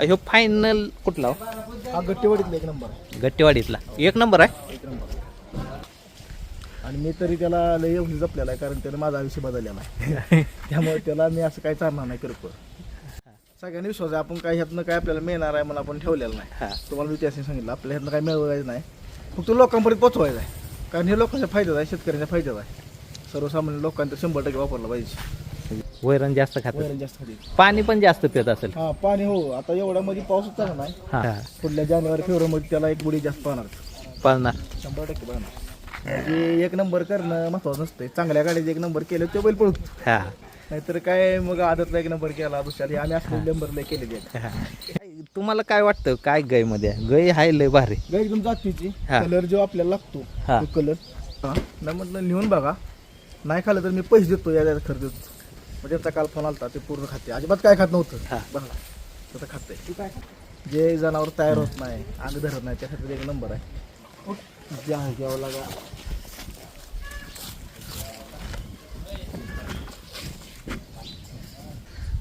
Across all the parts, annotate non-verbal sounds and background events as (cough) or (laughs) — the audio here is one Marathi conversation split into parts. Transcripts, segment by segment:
ह्यो फायनल कुठला हो? हा गट्टेवाडीतला एक नंबर. आहे गट्टेवाडीतला. एक नंबर आहे? एक नंबर. आणि मी तरी त्याला लय एवढी जपलेला आहे कारण त्यानं माझा आयुष्य बदललेला आहे. (laughs) त्यामुळे त्याला मी असं काही चालणार नाही किरकोळ. सगळ्यांनी विश्वास आहे आपण काही ह्यातनं काय आपल्याला मिळणार आहे म्हणून आपण ठेवलेलं नाही. हा. तुम्हाला मी सांगितलं आपल्या ह्यातनं काही मिळवायचं नाही. फक्त लोकांपर्यंत पोचवायचं आहे. कारण हे लोकांचा फायदाच आहे शेतकऱ्यांचा फायदाच आहे. सर्वसामान्य लोकांना शंभर टक्के वापरलं पाहिजे. वैरण जास्त खात. वैरण जास्त खाली पाणी पण जास्त पित असेल. हा पाणी हो. आता एवढ्यामध्ये पाऊस चांगला नाही. हा. पुढल्या जानेवारी फेब्रुवारीमध्ये त्याला एक बुडी जास्त पाहणार. पाळणार शंभर टक्के पाहणार. म्हणजे एक नंबर करणं महत्वाचं नसतंय. चांगल्या गाडीचे एक नंबर केलं ते बैल पळतो हा. नाहीतर काय मग आदतला एक नंबर केला दुसऱ्या आम्ही असले नंबर लय केले ते हा. तुम्हाला काय वाटतं काय गायमध्ये? गय हाय लय भारी. गाय एकदम जातीची. हा. कलर जो आपल्याला लागतो हा. तो कलर. नाही म्हटलं लिहून बघा. नाही खाल्लं तर मी पैसे देतो या खर्च मग त्यांचा काल फोन आलता ते पूर्ण खाते. अजिबात काय खात. नव्हतं. बघा. तसं खातंय. जे जनावर तयार होत नाही अंग धरत नाही त्यासाठी एक नंबर आहे. घ्यावं लागा.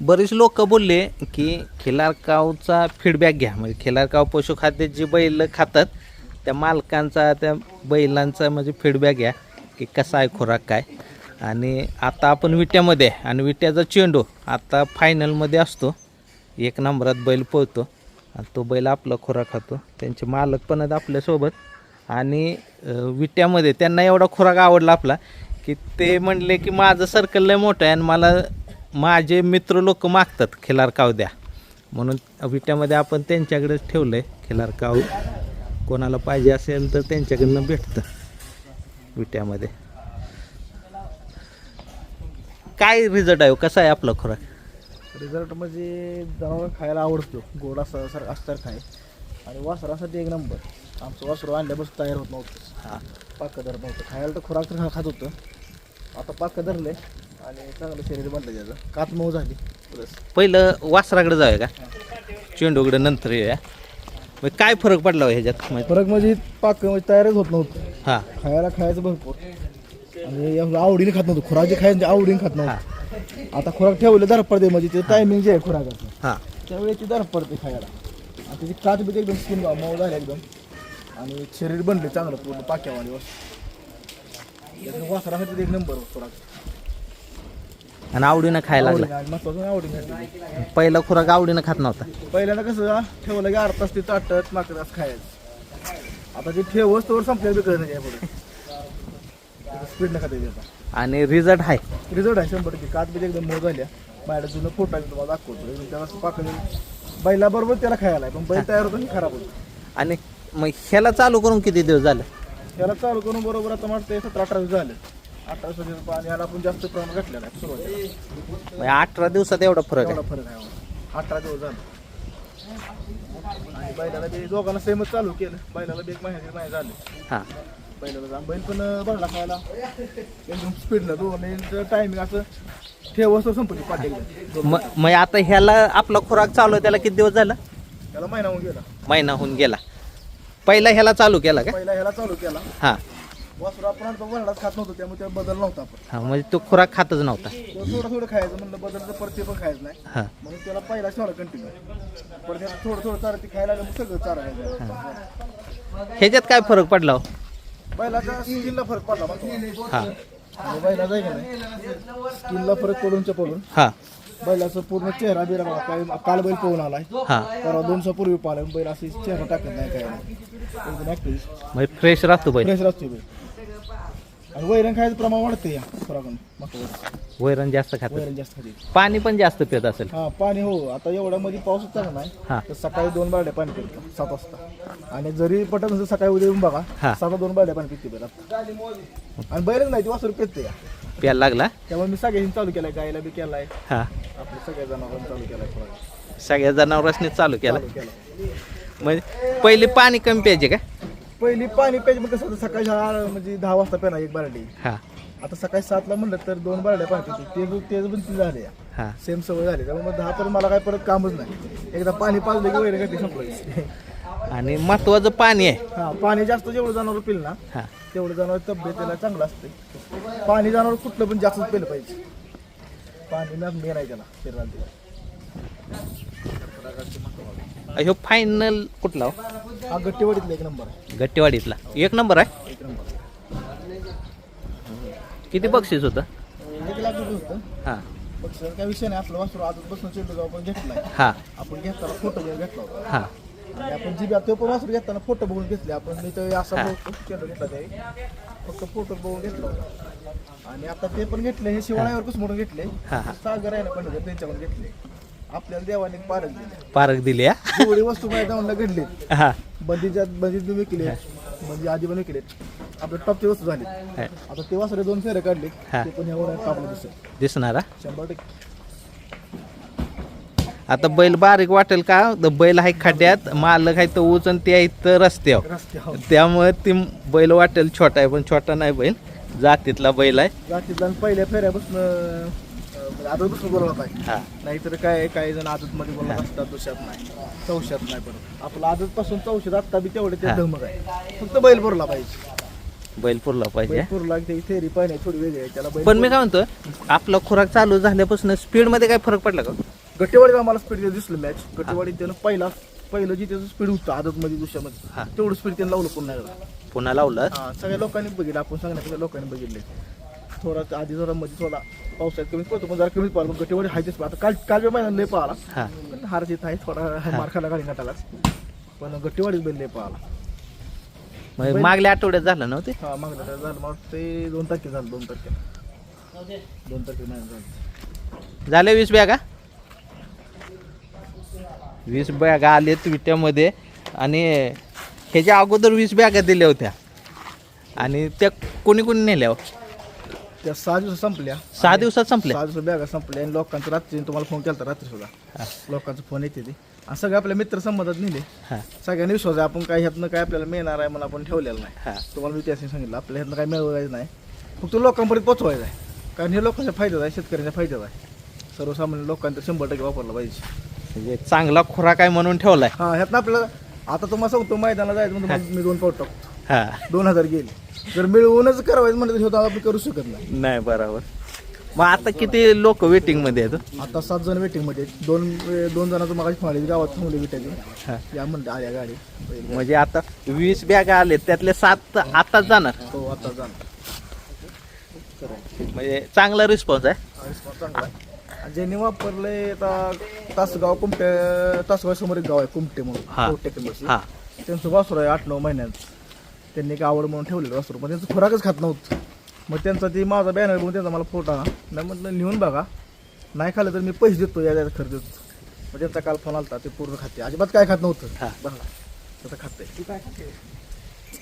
बरेच लोक बोलले की खिलारकावचा फीडबॅक घ्या. म्हणजे खिलारकाव पशुखाद्य जी बैल खातात त्या मालकांचा त्या बैलांचा म्हणजे फीडबॅक घ्या की कसा आहे खुराक काय. आणि आता आपण विट्यामध्ये आहे आणि विट्याचा चेंडू आता फायनलमध्ये असतो. एक नंबरात बैल पळतो. आणि तो बैल आपला खुराक खातो. त्यांचे मालक पण आहेत आपल्यासोबत आणि विट्यामध्ये त्यांना एवढा खुराक आवडला आपला की ते म्हणले की माझं सर्कल लय मोठं आहे आणि मला माझे मित्र लोक मागतात खिलार काव द्या. म्हणून विट्यामध्ये आपण त्यांच्याकडेच ठेवलं आहे खिलार काव कोणाला पाहिजे असेल तर त्यांच्याकडनं भेटतं विट्यामध्ये. काय रिझल्ट आहे हो? कसा आहे आपला खुराक? रिझल्ट म्हणजे जनावर खायला आवडतो. गोड असं सर असल्यासारखं आहे आणि वासरासाठी एक नंबर आमचं वासरू आणल्यापासून तयार होत नव्हतं. हां. पाकं धरत नव्हतं. खायला तर खुराक तर खात होतं. आता पाकं धरले आणि चांगलं शरीर बनलं त्याचं. कात मऊ झाली. प्लस पहिलं वासराकडे जाऊया का? चेंडूकडे नंतर येऊया. मग काय फरक पडला हो ह्याच्यात? म्हणजे फरक म्हणजे पाकं म्हणजे तयारच होत नव्हतं. हां. खायला खायचं भरपूर. आणि आवडीने खात नव्हतं. खुराक जे खायचं ते आवडीने खात नव्हतं. आता खुराक ठेवलं दर पडते म्हणजे ते टायमिंग जे आहे खुराकाचं. हां. त्यावेळी ती दर पडते खायला. आणि त्याची काच बी एकदम स्किन मऊ झाली एकदम. आणि शरीर बनले चांगलं पूर्ण पाक्यावाली वस्तू. वासरासाठी एक नंबर खुराक. आणि आवडीनं खायला लागला. आवडीने महत्वाचं आवडीने खाते पहिला खुराक आवडीनं खात नव्हता. पहिल्यांदा कसं ठेवलं की अर्धा तास ते ताटत माकड खायचं. आता ते ठेवच तोवर संपल्या बी कळत नाही पुढे. स्पीडनं खाते त्याचा आणि रिझल्ट आहे रिझल्ट आहे शंभर टक्के. कात बी एकदम मऊ झाल्या माझ्या जुनं फोटो आहे तुम्हाला दाखवतो एकदम त्याला असं पाकं बैलाबरोबर त्याला खायला आहे पण बैल तयार होतो आणि खराब होतो. आणि मग ह्याला चालू करून किती दिवस झाले? त्याला चालू करून बरोबर आता वाटतं सतरा अठरा दिवस झाले. अठरा दिवस आणि याला आपण जास्त प्रमाण घातलेलं आहे सुरुवातीला. म्हणजे अठरा दिवसात एवढा फरक एवढा आहे फरक आहे एवढा. अठरा दिवस झाले. आणि बैलाला ते दोघांना सेमच चालू केलं. बैलाला बी एक महिन्या दीड महिने झाले. हां. बैलाला जाऊन बैल पण भरला खायला. एकदम स्पीडला टायमिंग असं संपली पाटील. मग मग आता ह्याला आपला खुराक चालू आहे त्याला किती दिवस झाला? त्याला महिना होऊन गेला. महिना होऊन गेला. पहिला ह्याला चालू केला का? पहिला ह्याला चालू केला. हां. वासरू आपण आता वरडाच खात नव्हतो त्यामुळे त्याला बदल नव्हता आपण हां म्हणजे तो खुराक खातच नव्हता. तो थोडं थोडं खायचं म्हणलं बदल तर परत ते पण खायचं नाही. हां. म्हणून त्याला पहिला ठेवला कंटिन्यू परत त्याला थोडं थोडं चारा ते खायला लागलं मग सगळं चारा खायचं. ह्याच्यात काय फरक पडला हो? बैलाचा स्किनला फरक पडला मग हां. बैलाचा आहे का नाही? स्किनला फरक पडूनच्या पडून. हां. बैलाचा पूर्ण चेहरा बिरा बघा काय काल बैल पळून आलाय. हां. परवा दोन पूर्वी पाहिला बैल असे चेहरा टाकत नाही काय नाही. एकदम ऍक्टिव्ह म्हणजे फ्रेश राहतो बैल. फ्रेश राहतो बैल. आणि वैरण खायचं प्रमाण वाढतं या खुराकून वैरण. जास्त खात वैरण जास्त खाते पाणी पण जास्त पित असेल. हा पाणी हो. आता एवढ्यामध्ये पाऊस चांगला नाही हां. तर सकाळी दोन बारड्या पाणी पितो सात वाजता. आणि जरी पटत नसेल सकाळी उद्या येऊन बघा हा. सात दोन बारड्या पाणी पिते बैल आता आणि बैलच नाही ती वासरू पिते का प्यायला लागला? त्यामुळे मी सगळ्यांनी चालू केलाय गायला बी केलाय. हां. आपल्या सगळ्या जनावरांनी चालू केलाय खुराक सगळ्या जनावरांनी चालू केला चालू केलाय. म्हणजे पहिले पाणी कमी प्यायचे का? पहिली पाणी प्यायचं मग कसं होतं? सकाळी हा म्हणजे दहा वाजता पेना एक बारडी. हां. आता सकाळी सातला म्हणलं तर दोन बारड्या पाणी पिते ते पण ती झाले. हां. सेम सवय झाली. त्यामुळे मग दहा पर्यंत मला काय परत कामच नाही. एकदा पाणी पाजलं की वगैरे काही संपलं. आणि महत्वाचं पाणी आहे. हा पाणी जास्त जेवढं जनावर पिल ना हां. तेवढं जनावर तब्येतीला चांगलं असते पाणी जनावर कुठलं पण जास्त पिलं पाहिजे. पाणी ना मेन आहे त्याला शरीराला. ह्यो फायनल कुठला हो? हा गट्टेवाडीतला एक नंबर. आहे गट्टेवाडीतला. एक नंबर आहे? एक नंबर. किती बक्षीस होतं? एक लाख रुपये होतं. हां. बक्षिसाचा काय विषय नाही आपलं वासरू आजच बसून चेंडू जाऊ आपण घेतलाय हां. आपण घेताना फोटो घेऊन घेतला होता. हां. आणि आपण जी तो पण वासरू घेताना फोटो बघून घेतले. आपण मी तर असा हा. बघतो चेंडू घेतला त्यावेळी. फक्त फोटो बघून घेतला होता. आणि आता ते पण घेतले. हे शिवाळ्यावर कुसमोडून घेतले. हा, हा. सागर आहे ना पण त्यांच्याकडून घेतले. आपल्याला देवाने पारख दिले. पारक दिली हा? जेवढी वस्तू माझ्या जाऊन घडली हां. बंदीच्या बंदीत विकले म्हणजे आधी पण विकले आपल्या टॉपची वस्तू झाली. हां. आता ते वासरे दोन फेरे काढले हा. ते पण एवढ्या टॉपला दिसत दिसणार हा? शंभर टक्के. आता बैल बारीक वाटेल का? द बैल आहे खड्ड्यात मालक आहे तर उच आणि ते आहे तर रस्त्यावर. रस्त्यावर त्यामुळे ती बैल वाटेल छोटा आहे पण छोटा नाही बैल. जातीतला बैल आहे. जातीतला आणि पहिल्या फेऱ्यापासून आदत बसून बोलवत आहे हा. नाहीतर काय काही जण आदत मध्ये बोलत असतात दुसऱ्यात नाही. चौशात नाही परत आपलं आदत पासून चौशात आत्ता बी तेवढे ते. धमक आहे. फक्त बैल भरला पाहिजे. बैल पुरला पाहिजे. थेरी पाहिजे थोडी वेगळी आहे. त्याला बैल पण मी काय म्हणतो आपला खुराक चालू झाल्यापासून स्पीडमध्ये काय फरक पडला का? गट्टेवाडीत आम्हाला स्पीड दिसलं मॅच गट्टेवाडीत त्यानं पहिला पहिलं जी त्याचं स्पीड होतं आदत मध्ये हा. दुसऱ्यामध्ये तेवढं स्पीड त्यानं लावलं पुन्हा पुन्हा लावलं. सगळ्या लोकांनी बघितलं आपण सांगण्यापेक्षा लोकांनी बघितले थोडा आधी जरा मध्ये थोडा पावसाळ्यात कमीच पडतो पण जरा कमीच पण गट्टेवाडी हायचेच आता काल काल महिन्यात लय पाहिला हा. पण हार जित आहे थोडा मार खाला गाडी गटालाच. पण गट्टेवाडीच बैल लय पाहिला मग मागल्या आठवड्यात झालं नव्हते? हा मागलं तर झालं. मग ते दोन तारखे झालं दोन तारखे दोन तारखे झालं. झाले वीस बॅगा? वीस बॅगा आलेत विट्यामध्ये आणि ह्याच्या अगोदर वीस बॅगा दिल्या होत्या. आणि त्या कोणी कोणी नेल्या हो? त्या सहा दिवस संपल्या. सहा दिवसात संपल्या? सहा दिवस बॅगा संपल्या. आणि लोकांचं रात्री तुम्हाला फोन केला रात्री सुद्धा. लोकांचा फोन येते ते. आणि सगळे आपल्या मित्र संबंधात नेले हा. सगळ्यांनी विश्वास आहे आपण काय ह्यातनं काय आपल्याला मिळणार आहे म्हणून आपण ठेवलेलं नाही. तुम्हाला मी त्यासाठी सांगितलं आपल्या ह्यातनं काय मिळवायचं नाही. फक्त लोकांपर्यंत पोचवायचं आहे. कारण हे लोकांचा फायदा आहे शेतकऱ्यांचा फायदा आहे. सर्वसामान्य लोकांचा शंभर टक्के वापरला पाहिजे. म्हणजे चांगला खुराक आहे म्हणून ठेवलाय. हा ह्यातनं आपल्याला आता तुम्हाला सांगतो मैदानाला जायचं म्हणजे मी दोन पाऊट टाकतो. हा. दोन हजार गेले. जर मिळवूनच करायचं म्हणलं तर आपण करू शकत नाही. नाही बरोबर. मग आता किती लोक वेटिंगमध्ये आहेत आता सात जण वेटिंगमध्ये आहेत. दोन दोन जणांचं मग फाळी गावात थांबले विटायचे. हा. या म्हणते आल्या गाडी. म्हणजे आता वीस बॅगा आले त्यातले सात आताच जाणार. हो आता जाणार. म्हणजे चांगला रिस्पॉन्स आहे. हा response चांगला आहे. आणि ज्यांनी वापरले आता तासगाव कुमटे तासगाव समोर एक गाव आहे कुमटे म्हणून हा. हा. त्यांचं वासरू आहे आठ नऊ महिन्यात त्यांनी एक आवड म्हणून ठेवलेलं वासरू. पण त्यांचं खुराकच खात नव्हतं. मग त्यांचा ती माझा बॅनर बघून त्यांचा मला फोटो आला मी म्हटलं लिहून बघा. नाही खाल्लं तर मी पैसे देतो या याचा खर्च देतो. मग त्यांचा काल फोन आलता ते पूर्ण खाते. अजिबात काय खात नव्हतं. बघा. त्याचं खाते. तू काय खाते?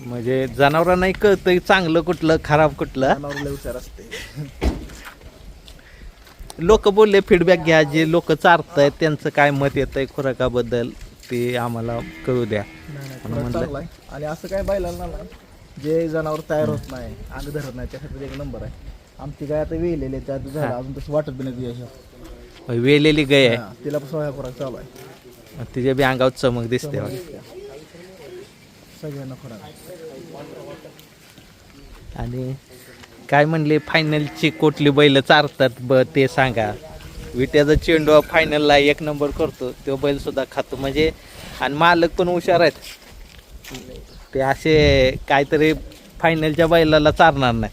म्हणजे जनावरांनाही कळतंय चांगलं कुठलं खराब कुठलं. जनावराला विचार असते. लोक बोलले फीडबॅक घ्या. जे लोक चारतायत त्यांचं काय मत येत आहे खुराकाबद्दल? ते आम्हाला कळू द्या. नाही, नाही, म्हणून खुराक म्हणलं- चांगला आहे. आणि असं काय बैलांना ना जे जनावर तयार होत नाही अंग धरत नाही त्यासाठी एक नंबर आहे. आमची गाय आता वेलेली आहे, त्यात झालं अजून तसं वाटत बी नाही तुझ्या वेलेली गाय आहे. तिला पण सोळा खुराक चालू आहे. तिच्या बी अंगावर चमक दिसते बघा. सगळ्यांना खुराक. आणि काय म्हणले फायनलची कोटली बैल चारतात ब ते सांगा. विट्याचा चेंडू फायनलला एक नंबर करतो. तो बैल सुद्धा खातो. म्हणजे आणि मालक पण हुशार आहेत. ते असे काहीतरी फायनलच्या बैलाला चारणार नाही.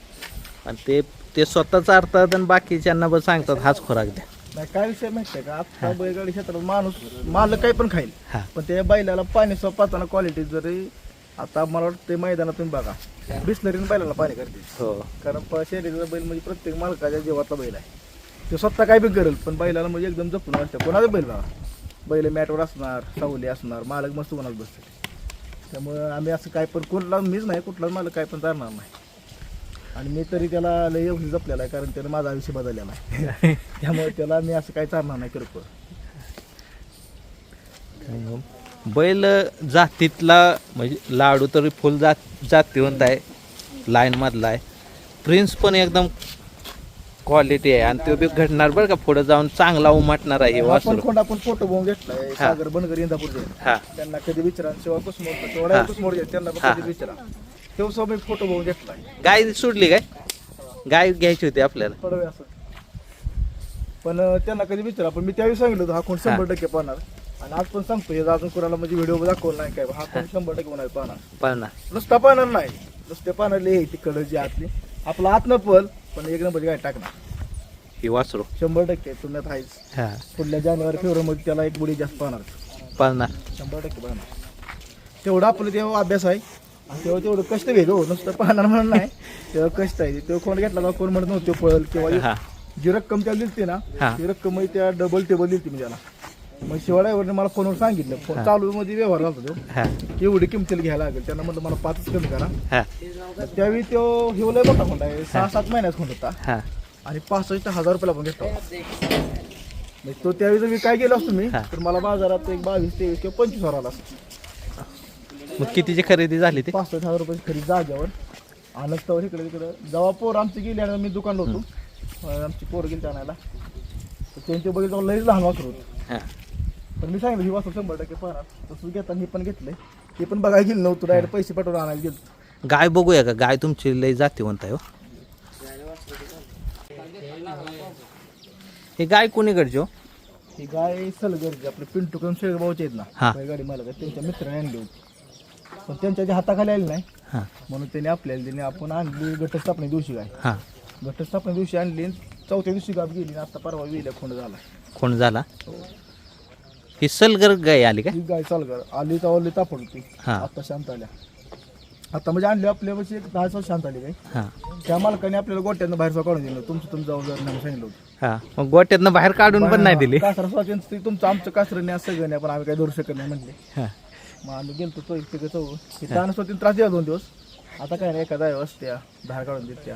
आणि ते ते स्वतः चारतात आणि बाकीच्यांना पण सांगतात हाच खुराक द्या. नाही काय विषय माहिती आहे का? आता बैलगाडी क्षेत्रात माणूस मालक काही पण खाईल. हा. पण त्या बैलाला पाणी पाहताना क्वालिटी जरी आता मला वाटतं ते मैदानात तुम्ही बघा. बिस्लरीने बैलाला पाणी करते हो. कारण प- शर्यतीचा बैल म्हणजे प्रत्येक मालकाच्या जीवातला बैल आहे. ते स्वतः काय बी करेल पण बैलाला म्हणजे एकदम जपून असतं कोणाचा बैल बघा बैल मॅटवर असणार सावली असणार मालक मस्त कोणाला बसते त्यामुळं आम्ही असं काय पण कुठला मीच नाही कुठलाच मालक काय पण चालणार नाही. आणि मी तरी त्याला लय एवढी जपलेला आहे कारण त्यानं माझं आयुष्य बदललेलं आहे. (laughs) त्यामुळे त्याला मी असं काय चालणार नाही किरकोळ. बैल जातीतला म्हणजे लाडू तरी फुल जात जातीवंत आहे. लाईन मधला आहे. प्रिन्स पण एकदम क्वालिटी आहे. आणि तो बी घडणार बरं का पुढे जाऊन चांगला उमटणार आहे हे आपण वासरू. कोण आपण फोटो बघून घेतलाय. सागर बनगर इंदापूरचे. हा. त्यांना कधी विचारा शिवाय कुसमोड हा. कुसमोड घ्या. त्यांना पण हा. कधी विचारा. तेव्हा मी फोटो बघून घेतलाय. गाय सोडली काय? गाय घ्यायची होती आपल्याला. थोडं वेळ असं. पण अं, त्यांना कधी विचारा. पण मी त्यावेळी सांगितलं होतं हा कोण शंभर टक्के पाहणार. आणि आज पण सांगतो हे अजून कुणाला म्हणजे व्हिडिओ दाखवला नाही काय. हा पण शंभर टक्के होणार पाहणार. पळणार नुसता पाहणार नाही. नुसते पाहणार ती कडची आतली. आपला आत न पल पण एक नंबर काय टाकणार ही वासरू. शंभर टक्के तुम्ही आहेच. हा. पुढल्या जानेवारी फेब्रुवारीमध्ये त्याला एक बुडी जास्त पाहणार. पळणार शंभर टक्के पाहणार. तेवढा आपलं तेव्हा अभ्यास आहे. आणि तेव्हा तेवढं कष्ट घेतो नुसतं पाहणार म्हणून नाही. तेव्हा कष्ट आहे. तेव्हा कोण घेतला का कोण म्हणत नव्हते पळल किंवा हा. जी रक्कम त्याला दिलती ना हा. ती रक्कम मी त्या डबल टेबल दिलती मी त्याला. मग शिवाड्यावरने मला फोनवर सांगितलं. फोन चालू मध्ये व्यवहार झाला तो. हा. एवढी किमतीला घ्यायला लागेल. त्यांना म्हटलं मला पाचच कमी करा. हा. तर त्यावेळी तो हे लय मोठा खोंड आहे सहा सात महिन्यात खोंड होता. हा. आणि पासष्ट हजार रुपयाला पण घेतला होता. म्हणजे तो त्यावेळी जर मी काय केलं असतो मी. तर मला बाजारात एक बावीस तेवीस किंवा पंचवीस हजार आला असतो. मग कितीची खरेदी झाली ती? पासष्ट हजार रुपये खरी जाग्यावर आणि तर इकडे तिकडे जेव्हा पोर आमची गेली आणि मी दुकान होतो अं, आमची पोर गेली आणायला तर त्यांचे बघितलं लई लहान वासर होतं. हा. पण मी सांगितलं ही वासर शंभर टक्के पाहणार. तसं घेताना मी पण घेतलंय. ते पण बघायला गेलं नव्हतं डायरेक्ट पैसे पाठवून आणायला गेलो. गाय बघूया का? गाय तुमची लई जातीवंत आहे हो. हे गाय कोणीकडची हो? ही गाय सलगरची आपले पिंटू करून शेळगावचे आहेत हा. ना गाडी मला त्यांच्या मित्राने आणली होती. पण त्यांच्या जे हाताखाली आली नाही हा. म्हणून त्यांनी आपल्याला दिली आपण आणली घटस्थापने दिवशी गाय. हा. घटस्थापने दिवशी आणली चौथ्या दिवशी गाव गेली आणि आता परवा विल्या खोंड झाला. कोण झाला. ही सलगर गाय आली का? ही गाय चालकर आली तर आली तापड होती हा. आता शांत आल्या. आता म्हणजे आणली आपल्या वर्षी एक दहा दिवस शांत आली हा. त्या मालकाने आपल्याला गोट्यानं बाहेर काढून दिलं. तुमचं जबाबदार नाही सांगितलं होतं. हा. मग गोट्यातनं बाहेर काढून पण नाही दिली. कासरा ते तुमचं आमचं कासरं नाही असं नाही पण आम्ही काही धरू शकत नाही म्हणले. हा. मग आम्ही गेलतो तो एक तिकडे चौ त्यानं स्वतः त्रास दिला दोन दिवस. आता काय नाही एखादा असत्या बाहेर काढून देत त्या.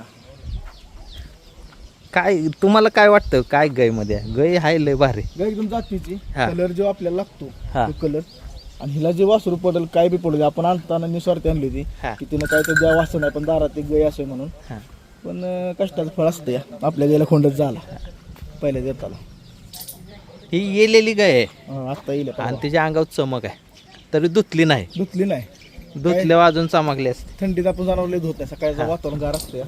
काय तुम्हाला काय वाटतं? काय गायमध्ये? गाय हाय लय भारी. गाय एकदम जातीची. हा. कलर जो आपल्याला लागतो हा. तो कलर आणि हिला जे वासरू पडेल काय बी पडू दे आपण आणताना निस्वार्थी आणली होती हा. की तिनं काय तर द्या वाचन नाही पण दारात एक गाय असे म्हणून. हा. पण अं, कष्टाचं फळ असतं या. आपल्या गायला खोंडच झाला. पहिल्या देताला ही येलेली गाय आहे. आत्ता येईल आणि तिच्या अंगावर चमक आहे. तरी धुतली नाही. धुतली नाही. धुतल्यावर अजून चमकली असते. थंडीत आपण जाणवले धुत नाही. सकाळचं वातावरण गार असतं या.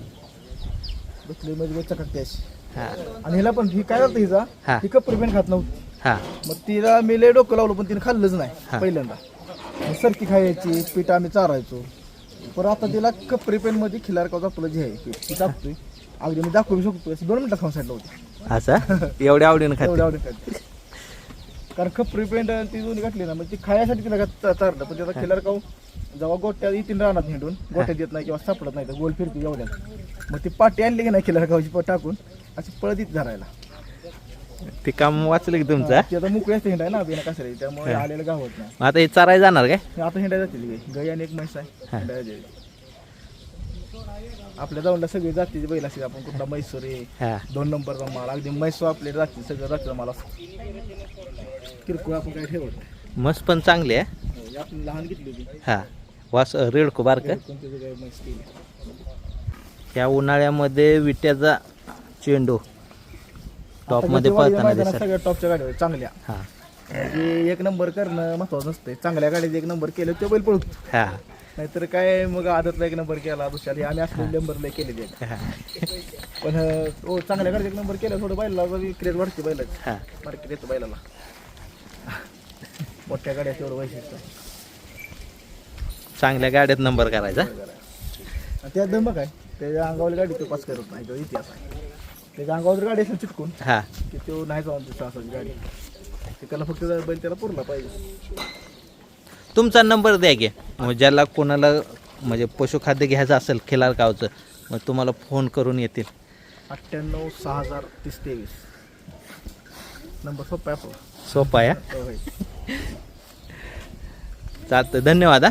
म्हणजे चकटते अशी हा. आणि हिला पण ही काय करते. हिचा? ही. कपरी पण खात नव्हती. हा. मग तिला मी लय डोकं लावलं पण तिने खाल्लंच हा. नाही पहिल्यांदा. मग सरकी खायची पीठ आम्ही चारायचो. पण आता तिला कपरी पेन मध्ये खिलार का आपलं जे आहे पीठ ती टाकतोय. अगदी मी दाखवू शकतो दोन मिनिटात खाऊन सांगितलं होतं. असं? एवढ्या आवडीनं (laughs) एवढ्या खाते. आवडीत खाते. कारण खपरी पेंट ती दोन्ही घातली ना मग ती खायसाठी तिला घात- चारलं. पण त्याचा खिलार काऊ जेव्हा गोट्यात येतील रानात हिंडून गोट्यात येत नाही किंवा सापडत नाही तर गोल फिरते एवढ्यात मग ती पाटी आणली की नाही खिलार गावची प- टाकून अशी पळत येत धरायला. ते काम वाचलं की तुमचं ती आता मोकळी असते हिंडाय ना बिना कसारी त्यामुळे आलेलं गावत नाही. आता हे चराय जाणार काय? आता हिंडायला जातील गाई गाई आणि एक म्हैस आहे. हिंडायला जाईल. आपल्या जाऊनला सगळी जातीची बैल असते आपण कुठला म्हैसूर आहे हा. दोन नंबरचा माल अगदी म्हैसूर आपले जाती सगळं जातीचा माल असतो. किरकोळ आपण काय ठेवत नाही. मस्त पण चांगली आहे. हो, आपण लहान घेतली होती. हा. वास रेडको बारक. कोणती काय म्हैस केली. या उन्हाळ्यामध्ये विट्याचा चेंडू टॉप आता मध्ये दिवाळीच्या पळताना मैदानात दिसत. सगळ्या टॉपच्या गाड्या आहेत, चांगल्या. हा. म्हणजे एक नंबर करणं महत्वाचं नसते चांगल्या गाडीत एक नंबर केलं ते बैल पळतो हा. नाहीतर काय मग आदतला एक नंबर केला दुसऱ्या आम्ही असले नंबरला केले ते हा. पण हो चांगल्या गाडीत एक नंबर केलं थोडं बैलाला क्रेज वाढते बैलाची. हा. मार्केट येतं बैलाला. मोठ्या गाड्या तेवढं वैशिष्ट्य आहे. चांगल्या गाड्यात नंबर करायचा? आणि त्यात धमक आहे त्याच्या अंगावर गाडी तो पास करत नाही तो इतिहास आहे. त्याच्या अंगावर गाडी असेल चिटकून हा. की तो नाही जाऊन तिथं असायची गाडी. ते त्याला फक्त जरा बैल त्याला पुरला पाहिजे. तुमचा नंबर द्या घे मग ज्याला कोणाला म्हणजे पशुखाद्य घ्यायचं असेल खिलार गावचं मग तुम्हाला फोन करून येतील. अठ्ठ्याण्णव सहा हजार तीस तेवीस. नंबर सोपा आहे आपला. सोपा आहे हो, होय. चालतं धन्यवाद हा.